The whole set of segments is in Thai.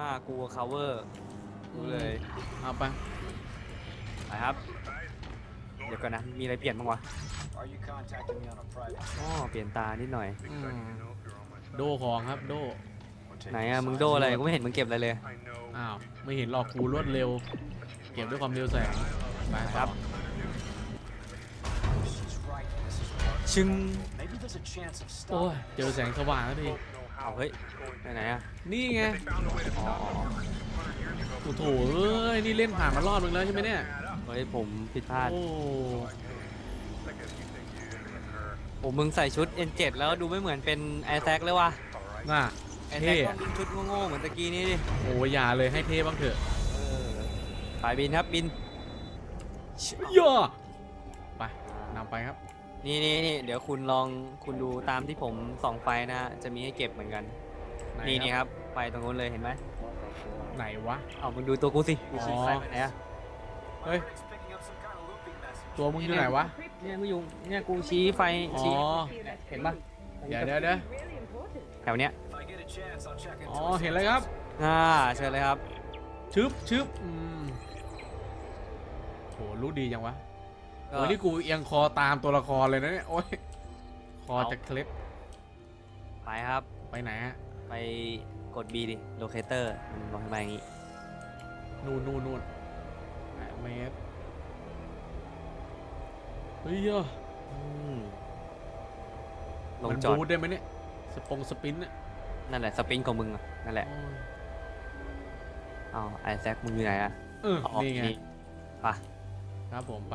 อ่ากู cover ดูเลยเอาไปไปครับ เดี๋ยวก่อนนะ มีอะไรเปลี่ยนบ้างวะ Are you contacting me on a private อ๋อเปลี่ยนตานิดหน่อย อืมโดของครับโดไหนอะมึงโดอะไรกูไม่เห็นมึงเก็บอะไรเลย อ้าวไม่เห็นหรอกกูรวดเร็ว เก็บด้วยความเร็วแสงไปครับ She's right. This is hard. ชึง Maybe there's a chance of โอ้ย stopping. เจอแสงสว่างแล้วดิ เอาเฮ้ยไปไหนอะนี่ไงอ๋อโอ้โถเอ้ยนี่เล่นผ่านมารอบนึงแล้วใช่ไหมเนี่ยเฮ้ยผมผิดพลาดโอ้โอ้มึงใส่ชุด N7 แล้วดูไม่เหมือนเป็นไอแซคเลยว่ะน่ะไอแซคเท่ต้องยิงชุดโง่ๆเหมือนตะกี้นี้ดิโอ้ยอย่าเลยให้เทบ้างเถอะไปบินครับบินย่อไปนำไปครับ นี่นี่นี่เดี๋ยวคุณลองคุณดูตามที่ผมส่องไฟนะฮะจะมีให้เก็บเหมือนกัน ไหนี่นี่ครับไปตรงนู้นเลยเห็นไหมไหนวะ เอามึงดูตัวกูสิกูชี้อ๋อไฟไปไหนอะเฮ้ย It's picking up some kind of looping message. ตัวมึงอยู่ไหนวะ เนี่ยกูอยู่เนี่ยกูชี้ไฟอ๋อชี้เห็นปะเดี๋ยวเดี๋ยวเดี๋ยวแถวเนี้ย If I get a chance, I'll check into อ๋อ it. เห็นแล้วครับอ่าเชิญเลยครับ ชึบชึบอืมโหรู้ดีจังวะก็ โอ้ยนี่กูเอียงคอตามตัวละครเลยนะเนี่ยโอ้ยคอจะเคล็ดไปครับไปไหนฮะไปกด B ดิ locator มันบอกให้มาอย่างงี้นู่นนู่นนู่นแปดเมตรเฮ้ยอะอืมลงมันจอดบูทได้ไหมเนี่ยสปงสปินเนี่ยนั่นแหละสปริงของมึงอะนั่นแหละโอ้ยเอาไอแซคมึงอยู่ไหนอะเออเอาออกนี่ไงไปครับผมไป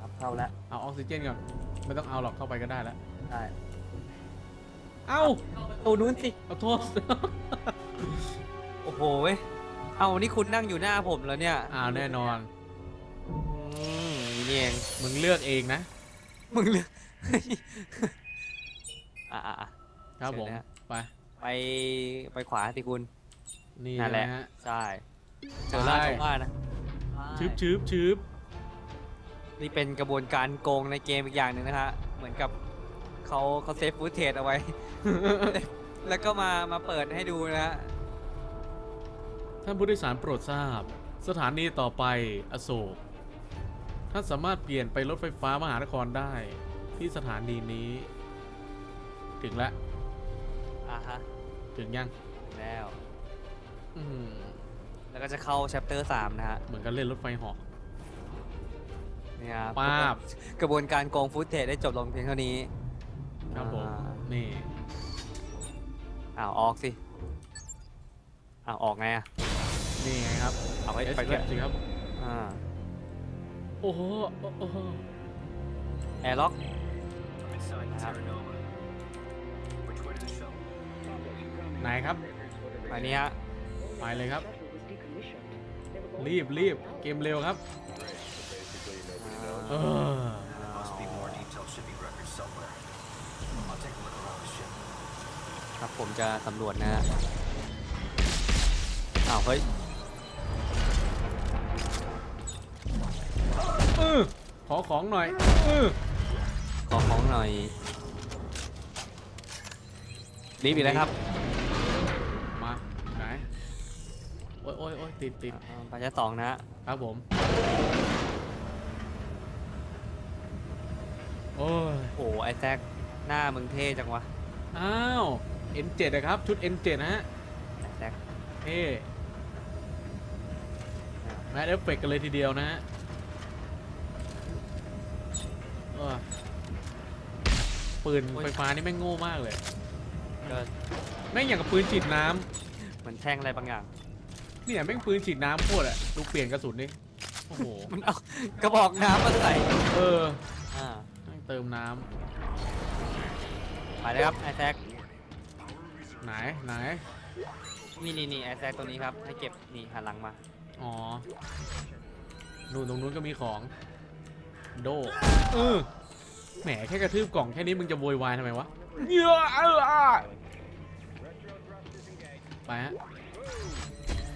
ครับเข้าแล้วเอาออกซิเจนก่อน ไม่ต้องเอาหรอกเข้าไปก็ได้แล้วได้เอ้าตัวนู้นสิ เอาโทษ โอ้โหเว้ยเอานี่คุณนั่งอยู่หน้าผมแล้วเนี่ยอ้าวแน่นอน อืมนี่นี่เองมึงเลือกเองนะ มึงเลือก อะอะอะ ครับผม เชิญนะฮะไป ไปไปขวาสิคุณนี่นั่นแหละนะฮะ ใช่เจอล่าไปชาวบ้านนะชืบชืบชืบ นี่เป็นกระบวนการโกงในเกมอีกอย่างหนึ่งนะฮะ เหมือนกับเขาเขาเซฟฟูตเทจเอาไว้ แล้วก็มามาเปิดให้ดูนะฮะ ท่านผู้โดยสารโปรดทราบ สถานีต่อไปอโศก ท่านสามารถเปลี่ยนไปรถไฟฟ้ามหานครได้ ที่สถานีนี้ ถึงแล้ว อะฮะ ถึงยัง แล้ว อืมแล้วก็จะเข้า chapter 3นะฮะ เหมือนกันเล่นรถไฟเหอก เนี่ยครับป้าบ กระบวนการโกงฟูตเทจได้จบลงเพียงเท่านี้ครับผม อ่านี่ อ้าวออกสิอ้าวออกไงอะนี่ไงครับเอาไปเอสไปเอเก็บสิครับ อ่าโอ้โห โอ้โห แอร์ล็อก I'm inside the Terra Nova. Which way to the shuttle? ไหนครับ อันนี้ฮะ ไปเลยครับ รีบรีบเกมเร็วครับเครับผมจะสำรวจนะฮะอ้าวเฮ้ยเออขอของหน่อยเออขอของหน่อยรีบอีกแล้วครับ มาไหน โอ้ยโอ้ยโอ้ยติดติดอ่าปัญญาสองนะฮะครับผม โอ้ยโอ้โหไอแซคหน้ามึงเท่จังวะ อ้าว N7 นะครับ ชุด N7 นะฮะไอแซคเท่แมทเอฟเฟกกันเลยทีเดียวนะฮะเออปืนไฟฟ้านี่แม่งโง่มากเลยก็แม่งอย่างกับปืนฉีดน้เหมือนแท่งอะไรบางอย่างำเนี่ยแม่งปืนฉีดน้ำโคตรอะดูเปลี่ยนกระสุนดิโอ้โหมันเอากระบอกน้ำมาใส่เอออ่าแม่ง เติมน้ไปเลยครับไอแซคำไหนไหนนี่นี่นี่ไอแซคตัวนี้ครับ ให้เก็บนี่หันหลังมา อ๋อนู่นตรงนู้นก็มีของ โดเออแหมแค่กระทืบกล่องแค่นี้มึงจะโวยวายทำไมวะเยอะเอออะไปฮะ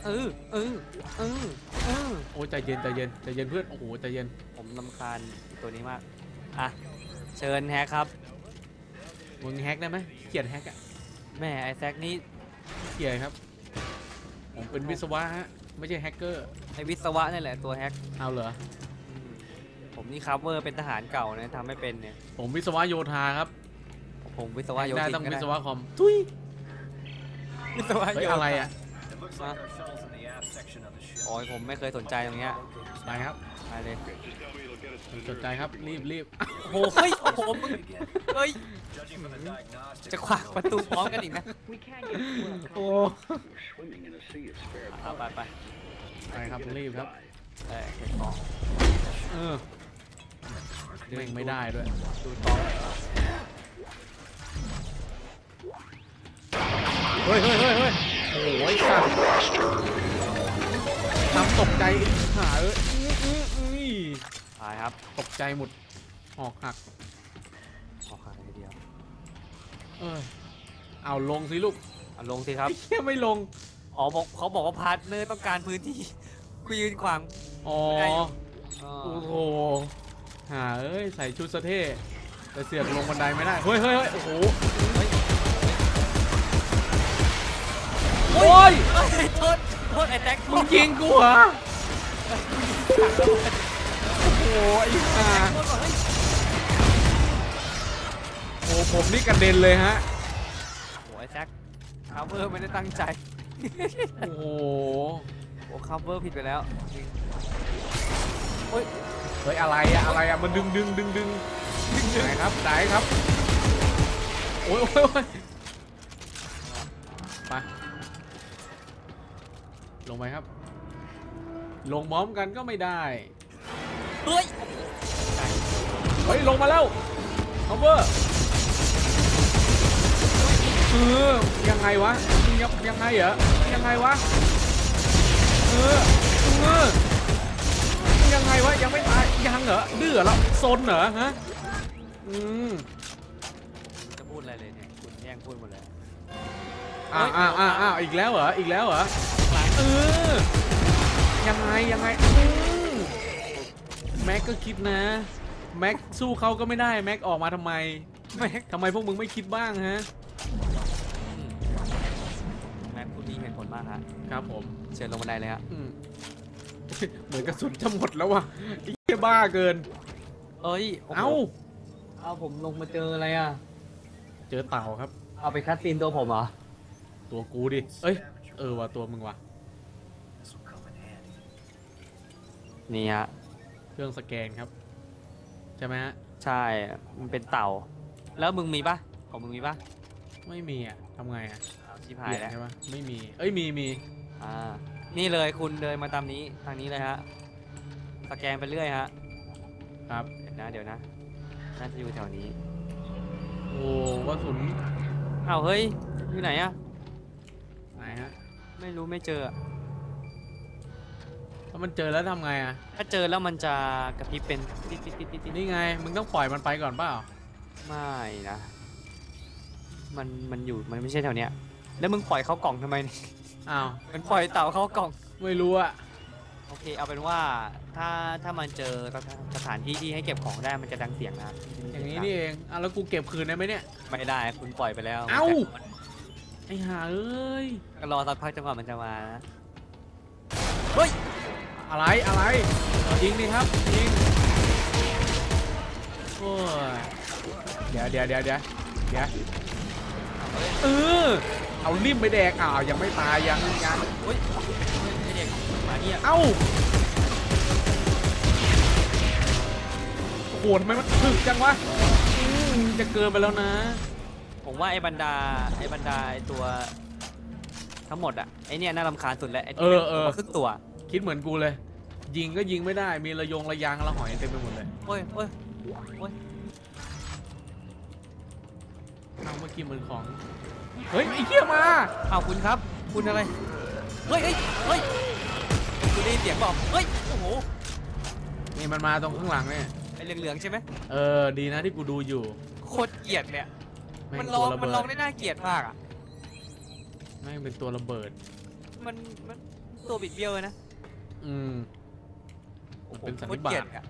เออเออเออเออโอ้ยใจเย็นใจเย็นใจเย็นเพื่อนโอ้โหใจเย็นผมลำคาญตัวนี้มากอะ เชิญแฮกครับมึงแฮกได้ไหมเขียนแฮกอะแม่ไอแซคนี่เขียนครับ ผมเป็นวิศวะฮะ ไม่ใช่แฮกเกอร์ ไอวิศวะนี่แหละตัวแฮก เอาเหรออืมผมนี่คัฟเวอร์เป็นทหารเก่านะทำไม่เป็นเนี่ย ผมวิศวะโยธาครับ ผมวิศวะโยได้ธินต้องก็วิได้ศวะคอม ทุยวิศวะเฮ้ยโยธาอะไรอะ It looks like our shuttle's in the aft section of the ship. โอ้ยผมไม่เคยสนใจตรงเนี้ยไปครับ ไปเลยสนใจครับรีบรีบโอ้โหเฮ้ยโอ้โหมึง Again, เฮ้ย judging from the diagnostics, จะขวางประตูพร้อมกันอีกนะ We can't get to work. โอ้ Swimming in a sea of spare เอาไปไปไปครับรีบครับเออเก็บของเออแม่งไม่ได้ด้วยดูตองเฮ้ยเฮ้ยเฮ้ยเฮ้ยโอ้ยสัตว์ทำตกใจหาเอ้ยอื้ออื้ออื้อ ไปครับตกใจหมดออกหักขอขาดนิดเดียว เออเอาลงสิลูกเอาลงสิครับไอ้เหี้ยไม่ลง อ๋อบอกเขาบอกว่าพาร์ทเนอร์ต้องการพื้นที่กูยืนขวาง อ๋อไม่ได้อ๋อโอ้โหหาเอ้ย ใส่ชุดสะเท่แต่เสือกลงบันไดไม่ได้ เฮ้ยเฮ้ยเฮ้ยโอ้โหเฮ้ยโอ้ยเฮ้ยโทษ โทษไอ้แท็กมึงยิงกูเหรอ โอ้โหไอ้ห่าโทษก่อนเฮ้ยโอ้ผมนี่กระเด็นเลยฮะโอ้ไอ้แท็กคัฟเวอร์ไม่ได้ตั้งใจ โอ้โหโอ้คัฟเวอร์ผิดไปแล้วจริงเฮ้ยอะไรอะอะไรอะมันดึงดึงดึงดึงไหนครับไหนครับโอ้ยโอ้ยโอ้ยไปลงไปครับ ลงพร้อมกันก็ไม่ได้ เฮ้ยเฮ้ยลงมาแล้วคอมเวอร์เออยังไงวะยังยังไงเหรอยังไงวะเออเออยังไงวะยังไม่ตายยังเหรอดื้อเหรอซนเหรอฮะอืมจะพูดอะไรเลยเนี่ยคุณแย่งพูดหมดเลยอ้าวอ้าวอ้าวอ้าวอีกแล้วเหรออีกแล้วเหรอเออยังไงยังไงอืม แม็กก็คิดนะ แม็กสู้เขาก็ไม่ได้ แม็กออกมาทำไม แม็กทำไมพวกมึงไม่คิดบ้างฮะ แม็กคุณมีเหตุผลมากฮะครับผม เชิญลงบันไดเลยฮะอืม เหมือนกระสุนจะหมดแล้วว่ะไอ้เหี้ยบ้าเกิน เอ้ยโโหเอ้า เอาผมลงมาเจออะไรอะ เจอเต่าครับ เอาไปคัดซีนตัวผมเหรอ ตัวกูดิ เอ้ย เออว่ะตัวมึงว่ะ this will come in handy. นี่ฮะ เครื่องสแกนครับ ใช่ไหมฮะ ใช่ มันเป็นเต่า แล้วมึงมีปะของมึงมีปะไม่มีอะทำไงอะเอาชิบเปหายลี่ยนแล้วใช่ปะไม่มี เอ้ยมีมีอ่า นี่เลยคุณเดินมาตามนี้ทางนี้เลยฮะ สแกนไปเรื่อยฮะ ครับเดี๋ยวนะเดี๋ยวนะ น่าจะอยู่แถวนี้ โอ้กระสุนอ้าวเฮ้ย อยู่ไหนอะไหนฮะ ไม่รู้ไม่เจออะ ถ้ามันเจอแล้วทำไงอะ ถ้าเจอแล้วมันจะกระพริบเป็นติ๊ดติ๊ดติ๊ดติ๊ดติ๊ดนี่ไง มึงต้องปล่อยมันไปก่อนเปล่า ไม่นะ มันมันอยู่มันไม่ใช่แถวเนี้ย แล้วมึงปล่อยเขากล่องทำไมเนี่ยอ้าว มันปล่อยเต่าเข้ากล่อง ไม่รู้อะ โอเค เอาเป็นว่าถ้าถ้ามันเจอสถานสถานที่ที่ให้เก็บของได้มันจะดังเสียงนะ อย่างนี้นี่เองอะแล้วกูเก็บคืนได้ไหมเนี่ย ไม่ได้ คุณปล่อยไปแล้ว เอ้ามันไอ้ห่าเอ้ยก็รอสักพักจังหวะมันจะมานะเฮ้ย อะไรอะไรยิงดิครับยิงโอ้ยเดี๋ยวเดี๋ยวเดี๋ยวเดี๋ยวเดี๋ยวเออเอาลิ่มไปแดกอ้าวยังไม่ตายยังยังเฮ้ยไอเด็กหมาเนี่ยเอ้าโหทำไมมันถึกจังวะอืมจะเกินไปแล้วนะ ผมว่าไอ้บรรดาไอ้บรรดาไอ้ตัว ทั้งหมดอะไอ้เนี่ยน่ารำคาญสุดแล้วไอ้เอที่อเออครึ่งตัว คิดเหมือนกูเลย ยิงก็ยิงไม่ได้ มีระยงระยางระหอยเต็มไปหมดเลยโอ้ยโอ้ยเอาเมื่อกี้มือของ เฮ้ยไอ้เหี้ยมาอ้าวคุณครับ คุณอะไร เฮ้ยเฮ้ยเฮ้ยคุณได้ยินเสียงเปล่าเฮ้ย โอ้โห นี่มันมาตรงข้างหลังเนี่ย ไอ้เหลืองๆใช่ไหมเออ ดีนะที่กูดูอยู่ โคตรเกลียดเลยอะแม่มันงร้องตัวระมันเบิร้องดได้น่าเกลียดมากอะแม่งเป็นตัวระเบิด มัน มันตัวบิดเบี้ยวเลยนะ อืม โอ้โหเป็นสันโคนิตรบาเกลียตดอะ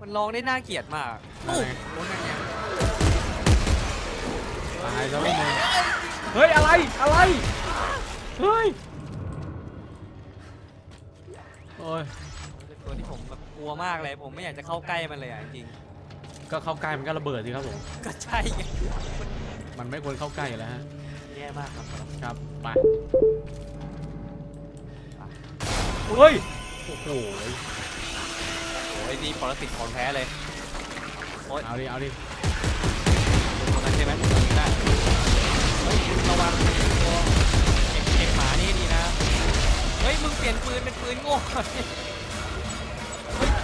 มันร้องได้น่าเกลียดมากอะไรโอ้โหนั่นไงตายแล้วมึงเฮ้ย อะไร อะไร เฮ้ย โอ้ยเป็นตัวที่ผมแบบกลัวมากเลยผมไม่อยากจะเข้าใกล้มันเลยอะจริงก็เข้าใกล้มันก็ระเบิดสิครับผม ๆก็ใช่ไงมันไม่ควรเข้าใกล้อยู่แล้วฮะ แย่มากครับครับ ไป เฮ้ย โอ้โหโอ้ยนี่ปรสิตของแท้เลยโอ้ยเอาดิ เอาดิเป็นคนนั้นใช่ไหมตรงนี้ได้เฮ้ยระวังตัวเก็บเก็บหมานี่ดีนะ เฮ้ย มึงเปลี่ยนปืนเป็นปืนโง่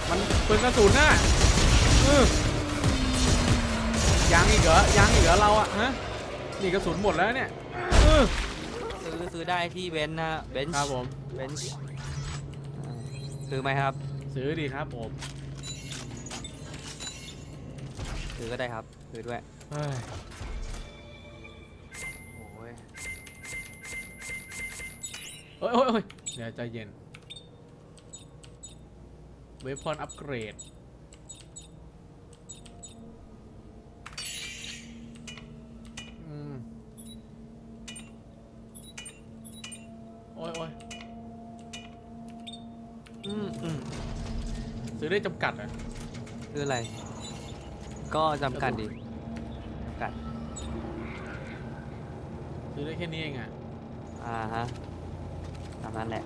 มันปืนกระสุนน่ะเออยังอีกเหรอ ยังอีกเหรอเราอะฮะ นี่กระสุนหมดแล้วเนี่ยเออซื้อซื้อได้ที่เบนซ์นะเบนซ์ครับผมเบน ซ์ซื้อไหมครับ ซื้อดีครับผมซื้อก็ได้ครับซื้อด้วยเฮ้ยโอ้ยโอ้ยโอ้ยโอ้ยเดี๋ยวใจเย็น เวพอนอัปเกรด อืม โอ้ยโอ้ย อืมอืม ซื้อ ได้จำกัดอะซื้ออะไร ก็จำกัดดิจำกัดซื้อได้แค่นี้เองอะอ่าฮะตามนั้นแหละ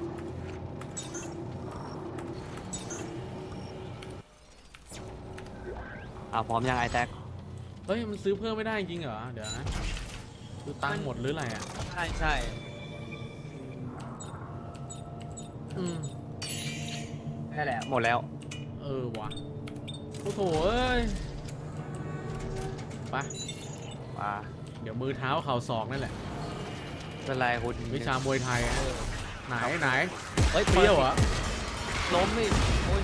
อ่าพร้อมยังไอแท็กเฮ้ยมันซื้อเพิ่มไม่ได้จริงเหรอ เดี๋ยวนะคือตังค์หมดหรืออะไรอะ ใช่ใช่อืมได้แหละ หมดแล้ว เออว่ะโอ้โหเอ้ยไปอ่าเดี๋ยวมือเท้าเข่าศอกนั่นแหละเป็นไรคุณวิชามวยไทยอะไหนไหนเฮ้ยเปรี้ยวเหรอล้มนี่โอ้ย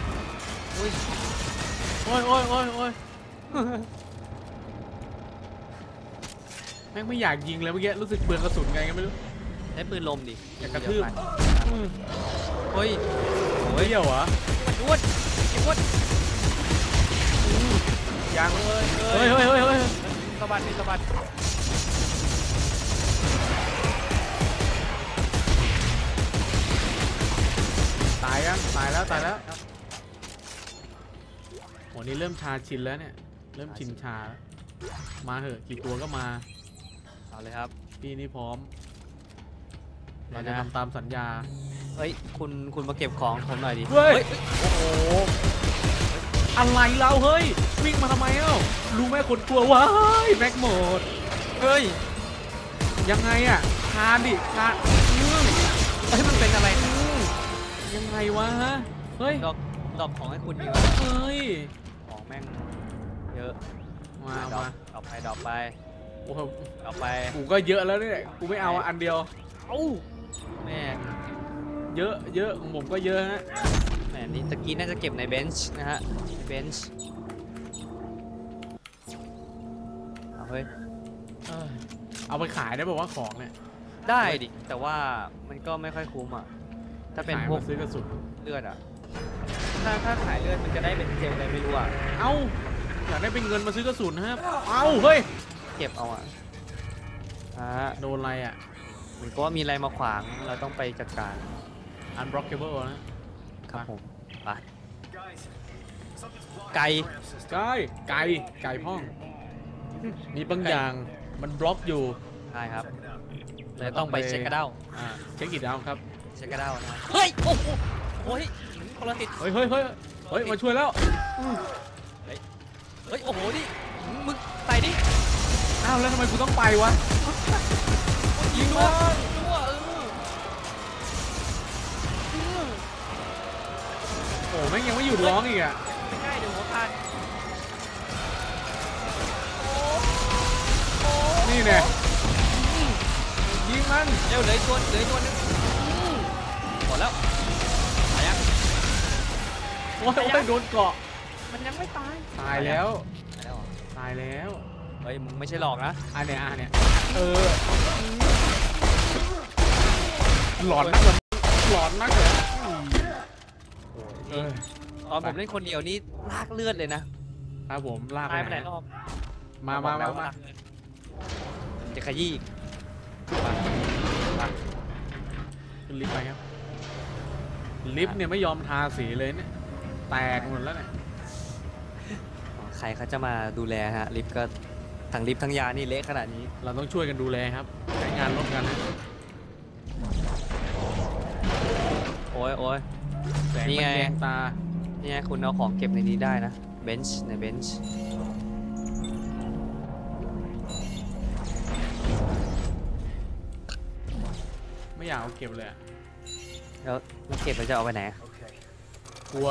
โอ้ยโอ้ยโอ้ยโอ้ยโอ้ยแม่งไม่อยากยิงเลยเมื่อกี้รู้สึกเปลืองกระสุนไงก็ไม่รู้ใช้ปืนลมดิอยากกระทืบอืมเฮ้ยเปรี้ยวเหรออ้วนอ้ วนยังเลยเฮ้ยเฮ้ยเฮ้ยเฮ้ยสะบัดดิสะบัดตายยังตายแล้วตายแล้วโหนี่เริ่มชาชินแล้วเนี่ย เริ่มชินชาแล้วมาเหอะกี่ตัวก็มา เอาเลยครับ พี่นี่พร้อม เดี๋เรายวนะจะทำตามสัญญา เฮ้ย คุณคุณมาเก็บของผมหน่อยดิ เฮ้ย โอ้โห อะไรเราเฮ้ย วิ่งมาทำไมเอ้า รู้ไหมคนกลัวว้ายแม็กโหมด เฮ้ย ยังไงอะคานดิคานอืมเฮ้ยมันเป็นอะไรอืมยังไงวะเฮ้ย ดอกดอกของให้คุณดีกว่าเฮ้ย ของแม่งเยอะ มาดอกมาดอกไปดอกไปโอ้โหดอกไป กูก็เยอะแล้วเนี่ย กูไม่เอาอันเดียว เอ้า แม่งเยอะเยอะของผมก็เยอะฮะแหมนี่ตะกี้น่าจะเก็บในเบนช์นะฮะเบนช์เอาเฮ้ยเอ้ยเอาไปขายได้บอกว่าของเนี่ยได้ดิ แต่ว่ามันก็ไม่ค่อยคุ้มอะ ถ้าเป็นขายพวกมาซื้อกระสุนเลือดอะ ถ้าถ้าขายเลือดมันจะได้เป็นเจลอะไรไม่รู้อะ เอ้าอยากได้เป็นเงินมาซื้อกระสุนนะครับ เอ้าเฮ้ย เก็บเอาอะอ่าโดนอะไรอะ เหมือนก็ว่ามีอะไรมาขวางเราต้องไปจัดการ unblockable นะครับผมไป Guys, something's blocking Cày. the tram system. ไก่ไก่ไก่พ่อง มีบางอย่างมันบล็อกอยู่ได้ครับ Check it out. เลยต้องไปเช็คกระเด้าอ่าเช็คกี่ดาวครับ เช็คกระเด้านะเฮ้ยโอ้โหโอ้ยคนละติดเฮ้ยเฮ้ยเฮ้ยเฮ้ยมาช่วยแล้วเฮ้ยโอ้โหนี่มึงไต่ดิอ้าวแล้วทำไมกูต้องไปวะ ยิงด้วยด้วยเออโอ้แม่งยังไม่หยุดร้องอีกอะไม่ใช่เดี๋ยวหัวขาดนี่เนี่ยยิงมันเร็วเหลยตัวเหลยตัวนึงหมดแล้วตายยังโอ้ยโอ้ยโดนเกาะมันยังไม่ตายตายแล้วตายแล้ว เหรอตายแล้วเฮ้ยมึงไม่ใช่หลอกนะอันเนี้ยอันเนี้ยเออหลอนนักเหรอหลอนนักเหรอเออตอนผมเล่นคนเดียวนี่ลากเลือดเลยนะครับผมลากตายไปไหนรอบมามามามาจะขยี้อีกขึ้นลิฟต์ไปครับลิฟต์เนี่ยไม่ยอมทาสีเลยเนี่ยแตกหมดแล้วเนี่ยใครเขาจะมาดูแลฮะลิฟต์ก็ ทั้งลิฟต์ทั้งยานี่เละขนาดนี้ เราต้องช่วยกันดูแลครับใช้งานร่วมกันนะโอ้ยโอ้ยแสงนี่มันไงแยงตา นี่ไงคุณเอาของเก็บในนี้ได้นะเบนช์ในเบนช์ไม่อยากเอาเก็บเลยอะแล้วแล้วเก็บเราจะเอาไปไหน Okay. กลัว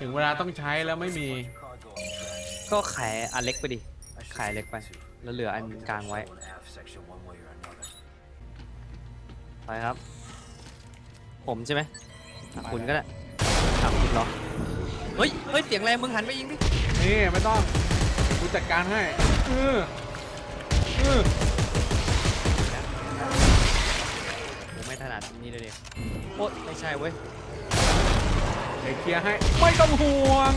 ถึงเวลาต้องใช้แล้วไม่มี Cargo on track. ก็ขายอันเล็กไปดิ I should ขายเล็กไป too. แล้วเหลืออันกลางไว้ Go in half section one way or another. ไปครับ ผมใช่ไหมอะคุณก็ได้ถามคุณเหรอ เฮ้ย เฮ้ย เสียงอะไรมึงหันไปยิงดิ นี่ ไม่ต้องกูจัดการให้เออเออผมไม่ถนัดนี่เลยดิโอ๊ยไม่ใช่เว้ยเดี๋ยวเคลียร์ให้ ไม่ต้องห่วง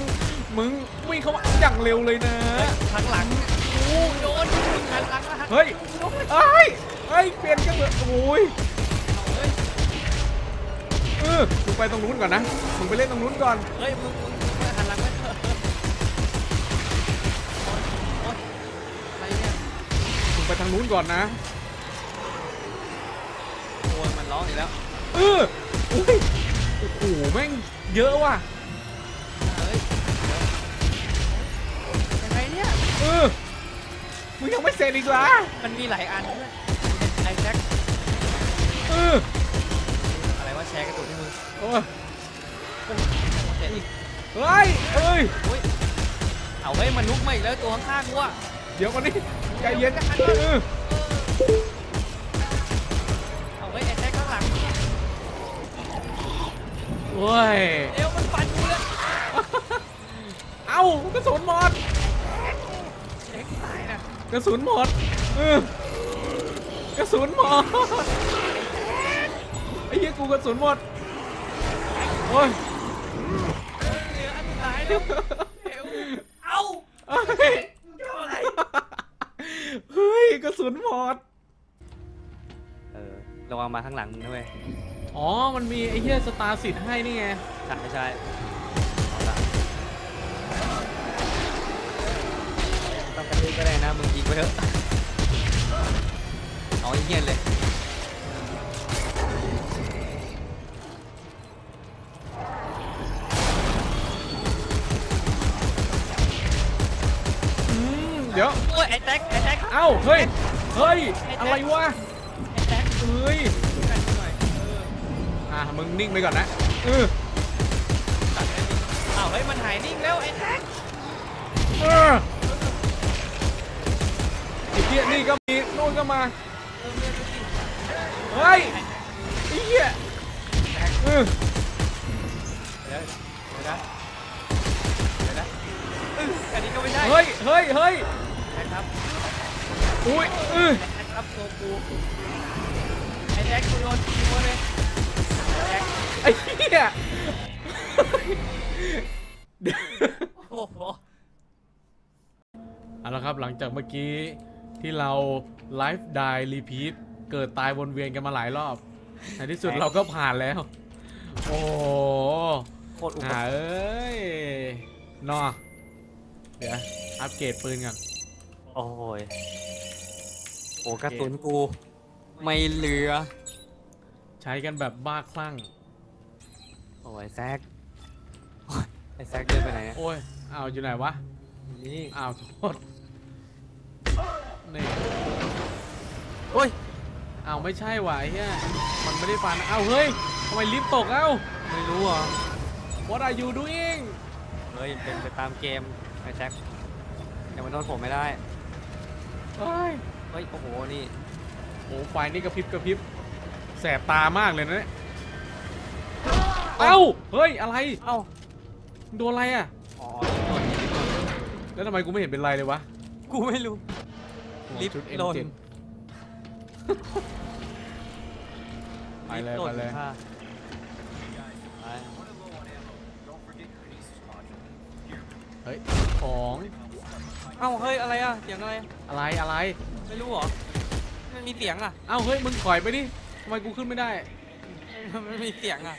มึงวิ่งเข้ามาอย่างเร็วเลยนะทางหลัง โอ้โดนมึงหันหลังมาหันเฮ้ยเอ้ยเฮ้ยเปลี่ยนกันเลยโอ้ยเฮ้ยเออมึงไปตรงนู้นก่อนนะมึงไปเล่นตรงนู้นก่อนเฮ้ยมึงมึงมึงหันหลังไปเถอะโอ๊ยโอ๊ยอะไรเนี่ยมึงไปทางนู้นก่อนนะโอ้ยมันร้องอีกแล้วเอออุ้ยโอ้โหแม่งเยอะว่ะเฮ้ยเดี๋ยวยังไงเนี่ยเออ มึงยังไม่เสร็จอีกเหรอมันมีหลายอันด้วยไอ้แจ็คเอออะไรว่าแชร์กระตุกให้มึงโอ้ยเสร็จอีกเฮ้ยเอ้ยอุ้ยเอาเฮ้ยมันลุกมาอีกแล้วตัวข้างๆกูอะเดี๋ยวก่อนนี่ใจเย็นเออเอาเฮ้ยไอ้แจ็คข้างหลังโอ้ยเดี๋ยวมันฟันกูเลยเอ้ากระสุนหมดแจ็คตายนะ กระสุนหมดเออกระสุนหมดไอ้เหี้ยกูกระสุนหมดโอ้ยเหลืออันสุดท้ายเดี๋ยวเดี๋ยวเอาเฮ้ยเอาอะไรเฮ้ยกระสุนหมดเออระวังมาข้างหลังมึงด้วยอ๋อมันมีไอ้เหี้ยสตาร์สิทธิ์ให้นี่ไงใช่ไม่ใช่ กระทืบก็ได้นะ มึงยิงไปเถอะเอาไอ้เงี้ยเลยอืมเดี๋ยวโอ้ยไอ้แจ็คไอ้แจ็คเอ้าเฮ้ยเฮ้ยอะไรวะไอ้แจ็คเฮ้ยช่วยกันหน่อยเอออะมึงนิ่งไปก่อนนะเออตัดไอ้นี่อ้าวเฮ้ยมันหายนิ่งแล้วไอ้แจ็คเออไอ้ เหี้ยนี่ก็มีนู่นก็มาเฮ้ยไอ้เหี้ยเออเดี๋ยวนะเดี๋ยวนะเอออันนี้ก็ไม่ใช่เฮ้ยเฮ้ยเฮ้ยแจ็ครับอุ้ยเออแจ็ครับตัวกูไอ้แจ็คกูโดนยิงมาเลยไอ้เหี้ยโอ้โหเอาละครับหลังจากเมื่อกี้ ที่เราไลฟ์ไดรีพีทเกิดตายวนเวียนกันมาหลายรอบในที่สุดเราก็ผ่านแล้ว โอ้โหโคตรอุปอ่าเอ้ยนอเดี๋ยวอัปเกรดปืนก่อนโอ้ยโอ้กระสุนกู ไม่เหลือ ใช้กันแบบบ้าคลั่ง โอ้ยแซกโอ้ยไอ้แซกเดินไปไหนเนี่ยโอ้ยอ้าวอยู่ไหนวะนี่อ้าวโทษ นี่โอ้ยอ้าวไม่ใช่ว่ะไอ้เหี้ยมันไม่ได้ฟันอ้าวเฮ้ยทำไมลิฟต์ตกเอ้าไม่รู้เหรอ What are you doing เฮ้ยเป็นไปตามเกมไอ้แซกยังมาโดนผมไม่ได้เฮ้ยเฮ้ยโอ้โหนี่โอ้ไฟนี่กระพริบกระพริบแสบตามากเลยนะเนี่ยเอ้าเฮ้ยอะไรเอ้าโดนอะไรอะอ๋อลิฟต์หล่นลิฟต์หล่นแล้วทำไมกูไม่เห็นเป็นไรเลยวะกูไม่รู้ ลิฟต์ล่นไปเลยไปเลยเฮ้ยของเอ้าเฮ้ยอะไรอะเสียงอะไรอะไรอะไรไม่รู้หรอมันมีเสียงอะเอ้าเฮ้ยมึงถอยไปดิทำไมกูขึ้นไม่ได้มันมีเสียงอะ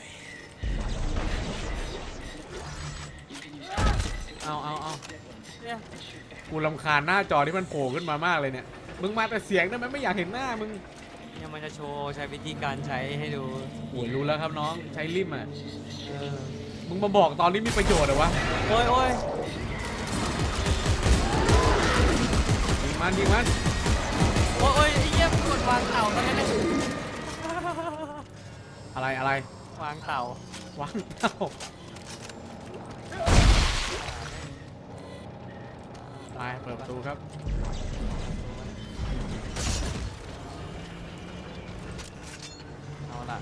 เอาเอาเอา เนี่ยกูรำคาญหน้าจอที่มันโผล่ขึ้นมามากเลยเนี่ย มึงมาแต่เสียงได้ไหมไม่อยากเห็นหน้ามึงเนี่ยมันจะโชว์ใช้วิธีการใช้ให้ดูโอ้ยรู้แล้วครับน้องใช้ริมอะเออมึงมาบอกตอนนี้มีประโยชน์เหรอวะโอ้ยโอ้ยยิงมันยิงมันโอ้ยโอ้ยไอ้เหี้ยกดวางเต่าตอนนั้นเลยอะไรอะไรวางเต่าวางเต้า ไปเปิดประตูครับเอาล่ะ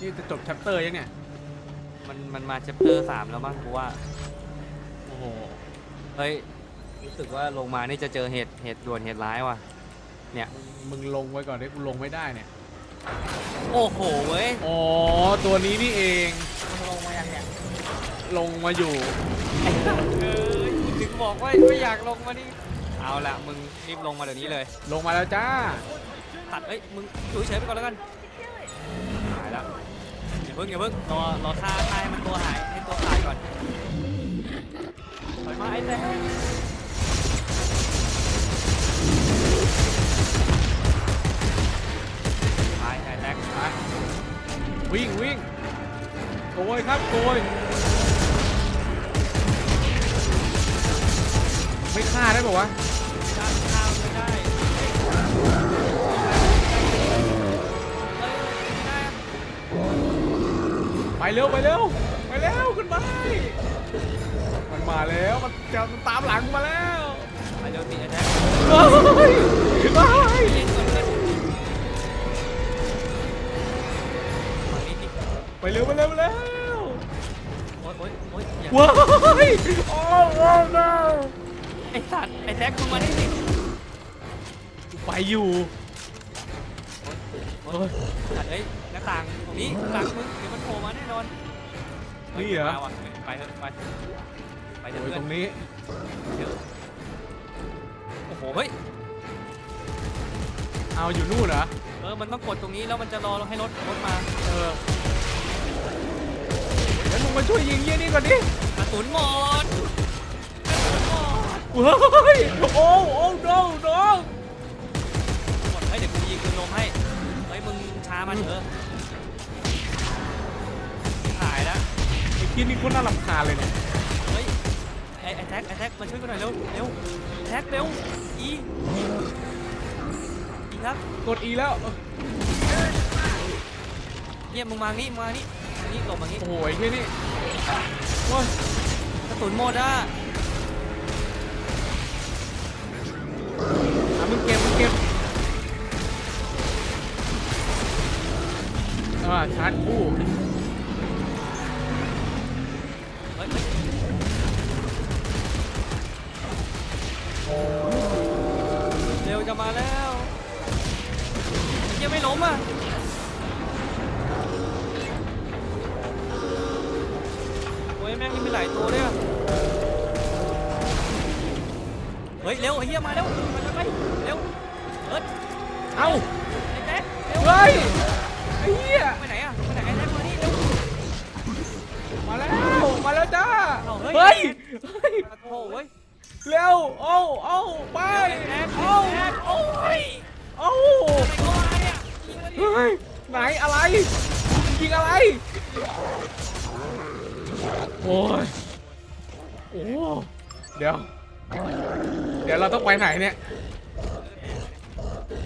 นี่จะจบแชปเตอร์ยังเนี่ย มันมันมาเชปเตอร์สามแล้วมั้งกูว่า โอ้โห เฮ้ย รู้สึกว่าลงมานี่จะเจอเหตุเหตุด่วนเหตุร้ายว่ะ เนี่ย มึงลงไว้ก่อนดิกูลงไม่ได้เนี่ย โอ้โหเว้ย อ๋อ ตัวนี้นี่เอง ลงมาอยู่ไอ้สัตว์เอ้ยกูถึงบอกว่าไม่อยากลงมานี่เอาละมึงรีบลงมาเดี๋ยวนี้เลย ลงมาแล้วจ้าตัดเอ้ยมึงอยู่เฉยๆไปก่อนแล้วกันหายแล้วอย่าเพิ่งอย่าเพิ่งรอรอฆ่าฆ่าให้มันตัวหายให้ตัวตายก่อนถอยมาไอ้แซ่ตายไอ้แท็กไปวิ่งวิ่งโกยครับโกย ไม่ฆ่าได้ป่าวะด้านข้าวไม่ได้เฮ้ยไม่ได้อะไปเร็วไปเร็วไปเร็วขึ้นไปมันมาแล้วมันจะมันตามหลังมาแล้วไปเร็วติไอ้แท็กเฮ้ยเฮ้ยเย็นก่อนเลยฝั่งนี้ดิไปเร็วไปเร็วไปเร็วโอ๊ยโอ๊ยโอ๊ยอย่าว้ายโอ้โอ้ no ไอ้สัตว์ไอ้แท็กมึงมานี่ดิไปอยู่โอ๊ยสัตว์เอ้ยหน้าต่างตรงนี้หลังมึงเดี๋ยวมันโผล่มาแน่นอนฮ้ยนี่เหรอ มาว่ะไปเถอะไปไปเถอะโอ้ยเพื่อตนรงนี้เดี๋ยวโอ้โหเฮ้ยเอาอยู่นู่นเหรอเออมันต้องกดตรงนี้แล้วมันจะรอให้รถรถมาเออแล้วมึงมาช่วยยิงเยี่ยนี่ก่อนดิกระสุนหมดกระสุนหมด เฮ้ยโอ้โอ้โนโนหมดเฮ้ยเดี๋ยวกูยิงปืนลมให้เฮ้ยมึงช้ามันเถอะหายแล้วไอ้ที่นี่คนน่ารำคาญเลยเนี่ยเฮ้ยไอ้ไอ้แท็กไอ้แท็กมาช่วยกันหน่อยเร็วเร็วแท็กเร็วอีอีครับกดอีแล้วเนี่ยมึงมางี้มึงมานี่มานี่หลบมางี้โอ้โหไอ้ที่นี่โอ้ยกระสุนหมดอะ อะมึงเก็บมึงเก็บอ่าชาร์จคู่ เอ้าไอ้แท็กเร็วเฮ้ยไอ้เหี้ยไปไหนอะไปไหนไอ้แท็กมานี่เร็วมาแล้วมาแล้วจ้าเอาเฮ้เฮ้ยยเฮ้ยโอ้โหเว้ยเร็วโอ้โอ้ไปแท็กโอ้แท็กโอ้ยโอ้อะไรก็มาเนี่ยยิงมาดิเฮ้ยไหนอะไรยิงอะไรโอ้ยโอ้เดี๋ยว เดี๋ยวเราต้องไปไหนเนี่ย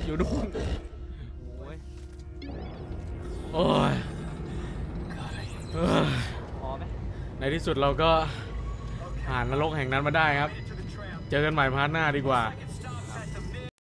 อยู่นู่นโอ้ยโอ้ยเอ้ยพอไหมในที่สุดเราก็ผ่านนรกแห่งนั้นมาได้ครับ เจอกันใหม่พาร์ทหน้าดีกว่า If